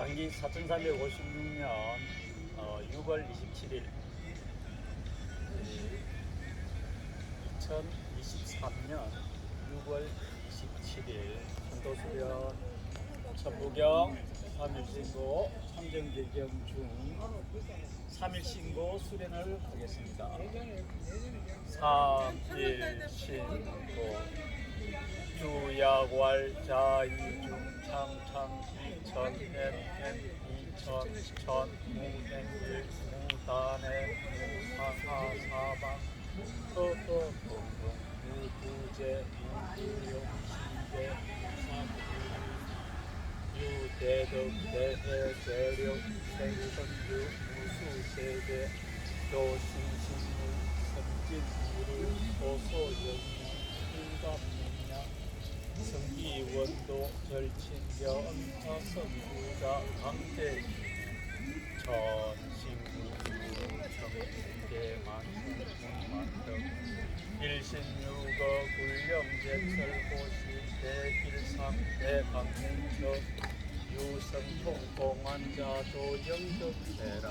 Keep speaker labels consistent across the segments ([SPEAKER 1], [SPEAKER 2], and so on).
[SPEAKER 1] 당기 4356년 어, 6월 27일. 2023년 6월 27일. 천도수련 천부경 3일신고 참정대경 중 3일신고 수련을 하겠습니다. 3일신고 주야왈 자이중 창창 이천엔 이천 천 무행일 무단의 무사하 사방 허허 공공 무부제 무부용 시대 무사부 유대덕 대해 대력 생선유 무수세계 교신신물 선진무를 도소영명 인감능량 성기원도 절친경 화성부자 강대 전신구 정계만성만덕 일신유거 굴령제철고시 대길상 대강릉처 유성통공환자 조정덕대라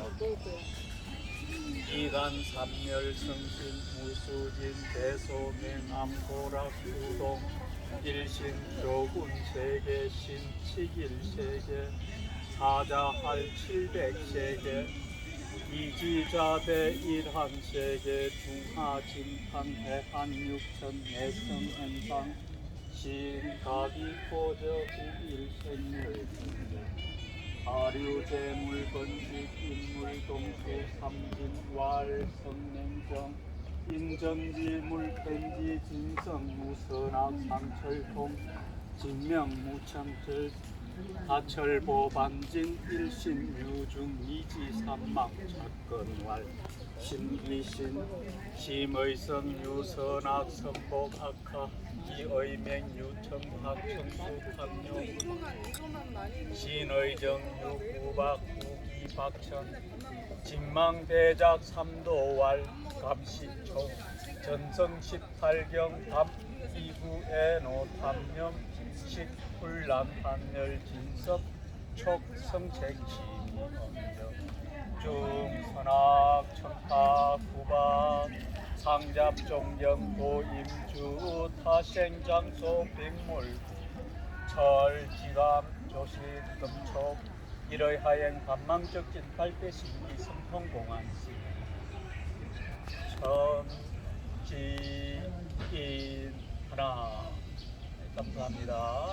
[SPEAKER 1] 이간 삼멸성신 무수진 대소맹 암고락구동 일신 교군 세계 신치길 세계 사자할 칠백 세계 이지자대 일한 세계 중하 진판 대한 육천 내성 행상 신가비 고저 우일생물 아류재물 건식 인물 동수 삼진 왈 성냉정 인정지물 펜지 진성 무선악 상철통 진명 무창철 하철보 반진 일신 유중 이지 삼막 작건왈 심기신 심의성 유선악 선복 악하 이의맹 유청학 청수 강요 신의정 유구박 구기 박천 진망대작 삼도왈 감시초 전성 18경 담 이구에 노 탐념 식훈란 한열 진섭 엄정 중선악 청파 구박 상잡종경 도임주 타생장소 백물 철지감 조식 금촉 일의하행 반망적진 발대신기 성통공안시 천지인 하나 감사합니다.